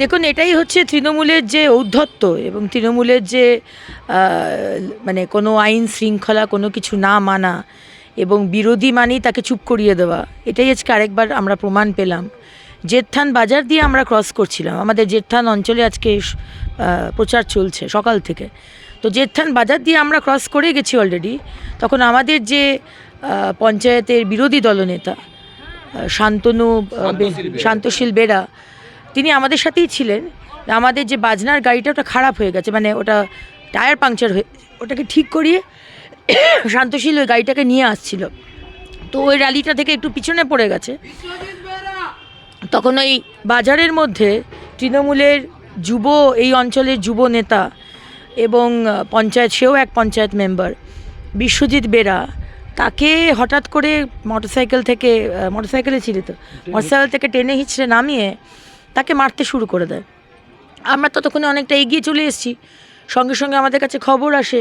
দেখুন এটাই হচ্ছে তৃণমূলের যে ঔদ্ধত্য এবং তৃণমূলের যে মানে কোনো আইন শৃঙ্খলা কোনো কিছু না মানা এবং বিরোধী মানেই তাকে চুপ করিয়ে দেওয়া এটাই আজকে আরেকবার আমরা প্রমাণ পেলাম। জেঠথান বাজার দিয়ে আমরা ক্রস করছিলাম। আমাদের জেঠথান অঞ্চলে আজকে প্রচার চলছে সকাল থেকে। তো জেঠথান বাজার দিয়ে আমরা ক্রস করে গেছি অলরেডি তখন আমাদের যে পঞ্চায়েতের বিরোধী দলনেতা শান্তনু শান্তশীল বেরা তিনি আমাদের সাথেই ছিলেন। আমাদের যে বাজনার গাড়িটা, ওটা খারাপ হয়ে গেছে। মানে ওটা টায়ার পাংচার হয়ে, ওটাকে ঠিক করিয়ে শান্তশীল ওই গাড়িটাকে নিয়ে আসছিল। তো ওই র্যালিটা থেকে একটু পিছনে পড়ে গেছে। তখন ওই বাজারের মধ্যে তৃণমূলের যুব, এই অঞ্চলের যুব নেতা এবং পঞ্চায়েত, সেও এক পঞ্চায়েত মেম্বার বিশ্বজিৎ বেরা, তাকে হঠাৎ করে মোটরসাইকেল থেকে মোটরসাইকেলে ছিল তো মোটরসাইকেল থেকে টেনে হিঁচড়ে নামিয়ে তাকে মারতে শুরু করে দেয়। আমরা ততক্ষণে অনেকটা এগিয়ে চলে এসেছি। সঙ্গে সঙ্গে আমাদের কাছে খবর আসে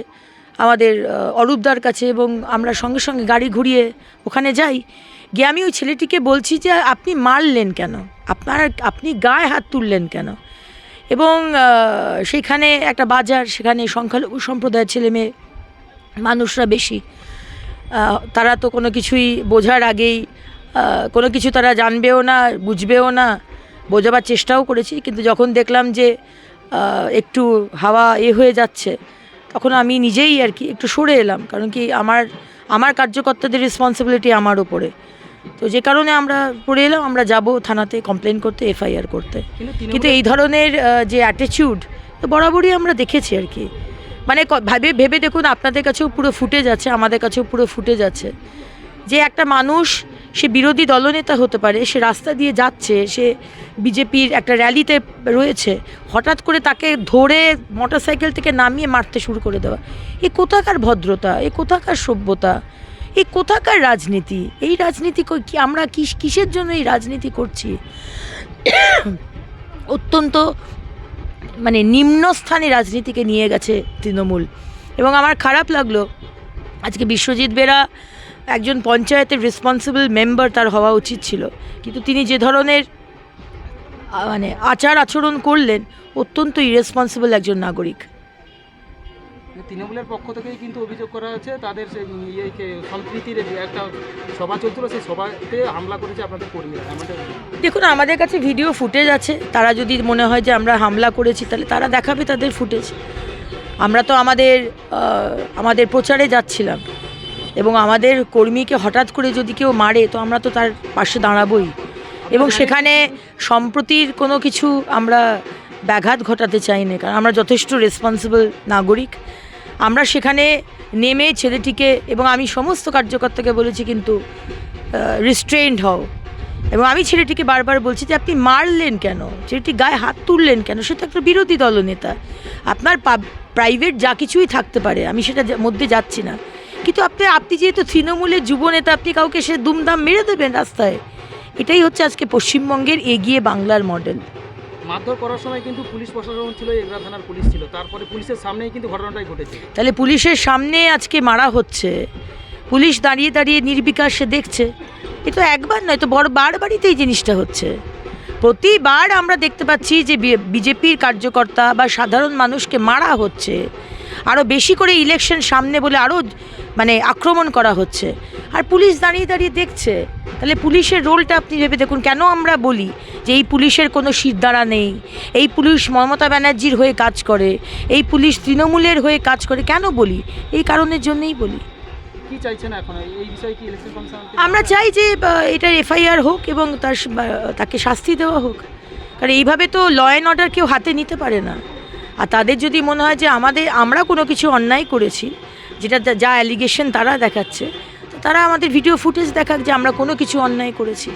আমাদের অরূপদার কাছে এবং আমরা সঙ্গে সঙ্গে গাড়ি ঘুরিয়ে ওখানে যাই। গিয়ে আমি ওই ছেলেটিকে বলছি যে আপনি মারলেন কেন? আপনার আপনি গায়ে হাত তুললেন কেন? এবং আহ, সেইখানে একটা বাজার সেখানে সংখ্যালঘু সম্প্রদায়ের ছেলে মেয়ে মানুষরা বেশি। তারা তো কোনো কিছুই বোঝার আগেই কোনো কিছু তারা জানবেও না বুঝবেও না। বোঝাবার চেষ্টাও করেছি কিন্তু যখন দেখলাম যে একটু হাওয়া এ হয়ে যাচ্ছে তখন আমি নিজেই আর কি একটু সরে এলাম কারণ কি আমার আমার কার্যকর্তাদের রেসপন্সিবিলিটি আমার ওপরে তো যে কারণে আমরা পড়ে এলাম আমরা যাব থানাতে কমপ্লেন করতে এফআইআর করতে। কিন্তু এই ধরনের যে অ্যাটিটিউড বরাবরই আমরা দেখেছি আর কি। মানে ভাবে ভেবে দেখুন আপনাদের কাছেও পুরো ফুটে যাচ্ছে আমাদের কাছেও পুরো ফুটে যাচ্ছে যে একটা মানুষ সে বিরোধী দলনেতা হতে পারে, সে রাস্তা দিয়ে যাচ্ছে, সে বিজেপির একটা র্যালিতে রয়েছে, হঠাৎ করে তাকে ধরে মোটরসাইকেল থেকে নামিয়ে মারতে শুরু করে দেওয়া। এ কোথাকার ভদ্রতা, এ কোথাকার সভ্যতা এই কোথাকার রাজনীতি, এই রাজনীতি কি আমরা কিস কিসের জন্য এই রাজনীতি করছি? অত্যন্ত মানে নিম্নস্থানে রাজনীতিকে নিয়ে গেছে তৃণমূল। এবং আমার খারাপ লাগল, আজকে বিশ্বজিৎ বেরা একজন পঞ্চায়েতের রেসপন্সিবল মেম্বার তার হওয়া উচিত ছিল। কিন্তু তিনি যে ধরনের মানে আচার আচরণ করলেন অত্যন্ত ইরেসপন্সিবল একজন নাগরিক। তৃণমূলের পক্ষ থেকেই কিন্তু অভিযোগ করা হচ্ছে তাদের সম্প্রীতির একটা সভা চলছিল সেই সভাতে হামলা করেছে আপনাদের কর্মীরা দেখুন আমাদের কাছে ভিডিও ফুটেজ আছে তারা যদি মনে হয় যে আমরা হামলা করেছি তাহলে তারা দেখাবে তাদের ফুটেজ আমরা তো আমাদের আমাদের প্রচারে যাচ্ছিলাম। এবং আমাদের কর্মীকে হঠাৎ করে যদি কেউ মারে, তো আমরা তো তার পাশে দাঁড়াবই। এবং সেখানে সম্প্রতির কোনো কিছু আমরা ব্যাঘাত ঘটাতে চাই না কারণ আমরা যথেষ্ট রেসপন্সিবল নাগরিক। আমরা সেখানে নেমে ছেলেটিকে এবং আমি সমস্ত কার্যকর্তাকে বলেছি কিন্তু রিস্ট্রেন্ড হও। এবং আমি ছেলেটিকে বারবার বলছি যে, আপনি মারলেন কেন? ছেলেটি গায়ে হাত তুললেন কেন? সে তো একটা বিরোধী দলনেতা। আপনার প্রাইভেট যা কিছুই থাকতে পারে, আমি সেটা মধ্যে যাচ্ছি না। কিন্তু আপনি আপনি যেহেতু তৃণমূলের যুবনেতা আপনি কাউকে সে দুমদাম মেরে দেবেন রাস্তায়? এটাই হচ্ছে আজকে পশ্চিমবঙ্গের এগিয়ে বাংলার মডেল। মারধর করার সময় কিন্তু পুলিশ প্রশাসন ছিল এগরা থানার পুলিশ ছিল। তারপরে পুলিশের সামনেই কিন্তু ঘটনাটাই ঘটেছে। তাহলে পুলিশের সামনে আজকে মারা হচ্ছে। পুলিশ দাঁড়িয়ে দাঁড়িয়ে নির্বিকার সে দেখছে। এ তো একবার নয় তো বড় বারবারই এই জিনিসটা হচ্ছে। প্রতিবার আমরা দেখতে পাচ্ছি যে বিজেপির কার্যকর্তা বা সাধারণ মানুষকে মারা হচ্ছে। আরও বেশি করে ইলেকশন সামনে বলে আরও মানে আক্রমণ করা হচ্ছে। আর পুলিশ দাঁড়িয়ে দাঁড়িয়ে দেখছে। তাহলে পুলিশের রোলটা আপনি ভেবে দেখুন। কেন আমরা বলি যে এই পুলিশের কোনো শিরদাঁড়া নেই? এই পুলিশ মমতা ব্যানার্জির হয়ে কাজ করে। এই পুলিশ তৃণমূলের হয়ে কাজ করে। কেন বলি? এই কারণের জন্যই বলি। আমরা চাই যে এটার এফআইআর হোক এবং তার তাকে শাস্তি দেওয়া হোক। কারণ এইভাবে তো ল অ্যান্ড অর্ডার কেউ হাতে নিতে পারে না। আর তাদের যদি মনে হয় যে আমাদের আমরা কোনো কিছু অন্যায় করেছি যেটা যা- অ্যালিগেশন তারা দেখাচ্ছে। তো তারা আমাদের ভিডিও ফুটেজ দেখাক যে আমরা কোনো কিছু অন্যায় করেছি।